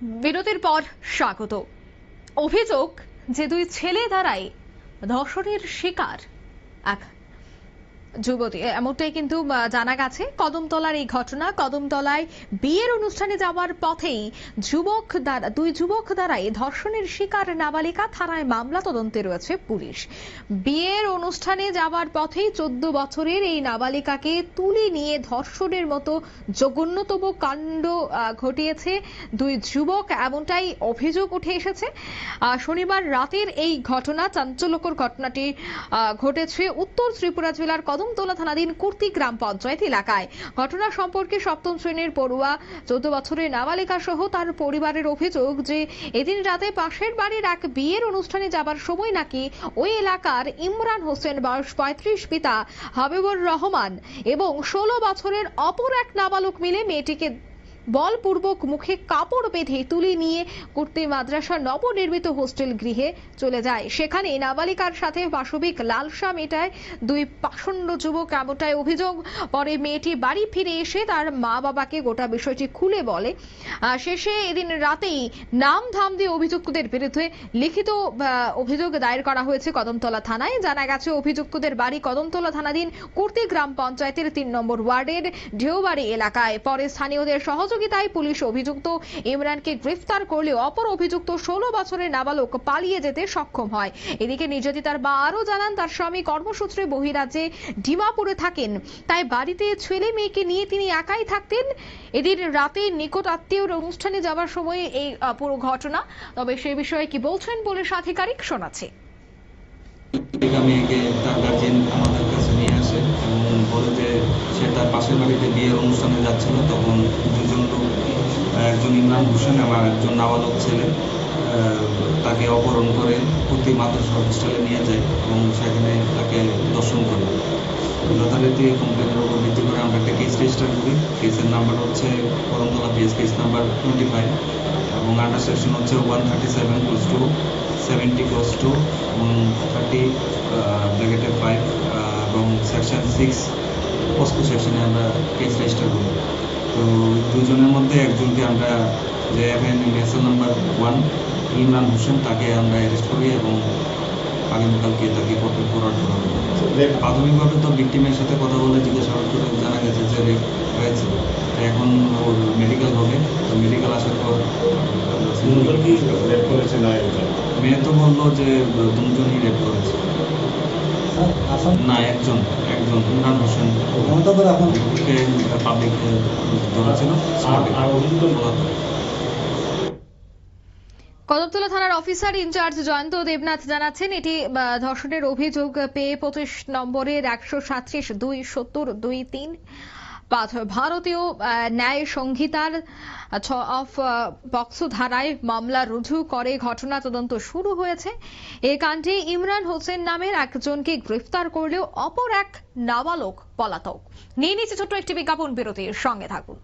বিরতির পর স্বাগত। অভিযোগ যে দুই ছেলে দ্বারাই ধর্ষণের শিকার এক যুবতী এমনটাই কিন্তু জানা গেছে। কদমতলার এই ঘটনা, কদমতলায় বিয়ের অনুষ্ঠানে যাওয়ার পথেই যুবক দ্বারা, দুই যুবক দ্বারাই ধর্ষণের শিকার নাবালিকা থানায় মামলা তদন্তে রয়েছে পুলিশ। বিয়ের অনুষ্ঠানে যাওয়ার পথেই চোদ্দ বছরের এই নাবালিকাকে তুলে নিয়ে ধর্ষণের মতো জঘন্যতম কাণ্ড ঘটিয়েছে দুই যুবক, এমনটাই অভিযোগ উঠে এসেছে। শনিবার রাতের এই ঘটনা, চাঞ্চল্যকর ঘটনাটি ঘটেছে উত্তর ত্রিপুরা জেলার কদমতলা থানাধীন কুর্তি গ্রাম পঞ্চায়েত এলাকায়। ঘটনা সম্পর্কে সপ্তম শ্রেণির পড়ুয়া, চোদ্দ বছরের নাবালিকা সহ তার পরিবারের অভিযোগ যে এদিন রাতে পাশের বাড়ির এক বিয়ের অনুষ্ঠানে যাবার সময় নাকি ওই এলাকার ইমরান হোসেন বয়স পঁয়ত্রিশ, পিতা হাবিবুর রহমান এবং ষোলো বছরের অপর এক নাবালক মিলে মেয়েটিকে বলপূর্বক মুখে কাপড় বেঁধে তুলে নিয়ে কুর্তি মাদ্রাসার নবনির্মিত হোস্টেল গৃহে চলে যায়। সেখানে নাবালিকার সাথে পাশবিক লালসা মেটায় দুই পাষণ্ড যুবক এমনটাই অভিযোগ। পরে মেয়েটি বাড়ি ফিরে এসে তার মা বাবাকে গোটা বিষয়টি খুলে বলে। শেষে এদিন রাতেই নাম ধাম দিয়ে অভিযুক্তদের বিরুদ্ধে লিখিত অভিযোগ দায়ের করা হয়েছে কদমতলা থানায়। জানা গেছে, অভিযুক্তদের বাড়ি কদমতলা থানাধীন কুর্তি গ্রাম পঞ্চায়েতের তিন নম্বর ওয়ার্ডের ঢেউবাড়ি এলাকায়। পরে স্থানীয়দের সহযোগিতায় পুলিশ অভিযুক্ত। ইমরানকে গ্রেফতার করলেও অপর অভিযুক্ত ষোলো বছরের নাবালক পালিয়ে যেতে সক্ষম হয়। এদিকে নির্যাতিতার মা আরও জানান, তার স্বামী কর্মসূত্রে বহিরাজ্যে ডিমাপুরে থাকেন। তাই বাড়িতে ছেলে মেয়েকে নিয়ে তিনি একাই থাকতেন। এদিন রাতে নিকট আত্মীয়র অনুষ্ঠানে যাওয়ার সময় এই পুরো ঘটনা। তবে সে বিষয়ে কি বলছেন পুলিশ আধিকারিক শোনাচ্ছে। সে তার পাশের বাড়িতে বিয়ের অনুষ্ঠানে যাচ্ছিল, তখন একজন ইমরান হোসেন এবং একজন নাবালক ছেলে তাকে অপহরণ করে প্রতি মাদ্রাসা হোস্টেলে নিয়ে যায় এবং সেখানে তাকে দর্শন করে। যথারীতি কমপ্লেনের উপর ভিত্তি করে আমরা একটা কেস রেজিস্টার করি। কেসের নাম্বার হচ্ছে Karmatala PS case number twenty five এবং আন্ডার সেকশন হচ্ছে one thirty seven clause two seventy clause two এবং থার্টি ব্র্যাকেটের ফাইভ এবং সেকশন সিক্স পস্কো সেকশনে আমরা কেস রেজিস্টার করি। তো দুজনের মধ্যে একজনকে আমরা যে universal number one Imran Hossain তাকে আমরা অ্যারেস্ট করি এবং আগামীকালকে তাকে কোর্টে ফরওয়ার্ড করা হবে। প্রাথমিকভাবে তো ভিক্টিমের সাথে কথা বলে জিজ্ঞাসাবাদ করে জানা গেছে যে রেপ হয়েছে। এখন ওর মেডিকেল হবে। তো মেডিকেল আসার পর মেয়ে তো বলল যে দুজনই রেপ করেছে। না একজন একজন ইমরান হোসেন। ওকে পাবলিক ধরেছিল আর অভিযুক্ত কদমতলা থানার অফিসার ইনচার্জ জয়ন্ত দেবনাথ জানাচ্ছেন এটি আহ, ধর্ষণের অভিযোগ পেয়ে পঁচিশ নম্বরের একশো সাতত্রিশ দুই সত্তর দুই তিন ভারতীয় ন্যায় সংহিতার অফ পক্সো ধারায় মামলা রুজু করে ঘটনা তদন্ত শুরু হয়েছে। এ কাণ্ডে ইমরান হোসেন নামের একজনকে গ্রেফতার করলেও অপর এক নাবালক পলাতক। নিয়ে নিচ্ছে ছোট্ট একটি বিজ্ঞাপন বিরতির সঙ্গে থাকুন।